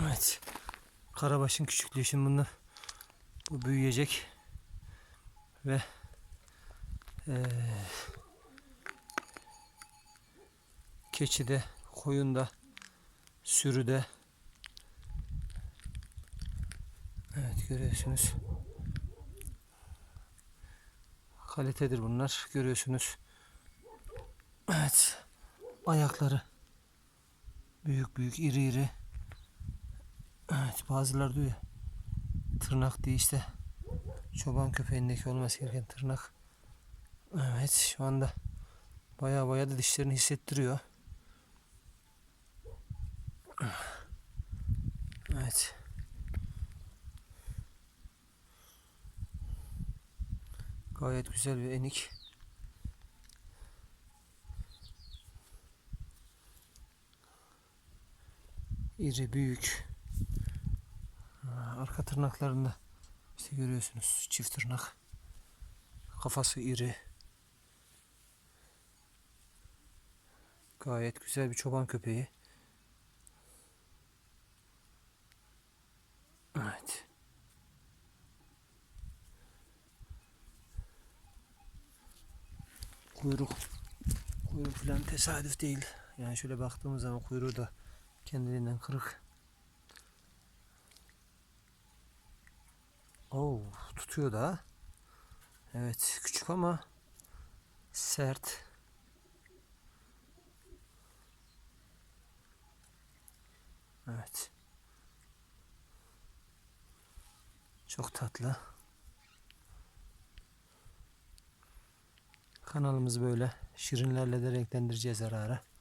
Evet. Karabaşın küçüklüğü şimdi bunu bu büyüyecek ve eee keçide, koyunda, sürüde Evet görüyorsunuz. Kalitedir bunlar. Görüyorsunuz. Evet. Ayakları büyük büyük iri iri. Evet bazıları diyor. Tırnak diye işte. Çoban köpeğindeki olması gereken tırnak. Evet şu anda baya baya da dişlerini hissettiriyor. Evet. Gayet güzel bir enik. İri büyük. Arka tırnaklarında işte görüyorsunuz çift tırnak. Kafası iri. Gayet güzel bir çoban köpeği. Evet. Kuyruk kuyruk falan tesadüf değil. Yani şöyle baktığımız zaman kuyruğu da kendiliğinden kırık. Oo, tutuyor da. Evet, küçük ama sert. Evet. Çok tatlı. Kanalımızı böyle şirinlerle de renklendireceğiz ara ara.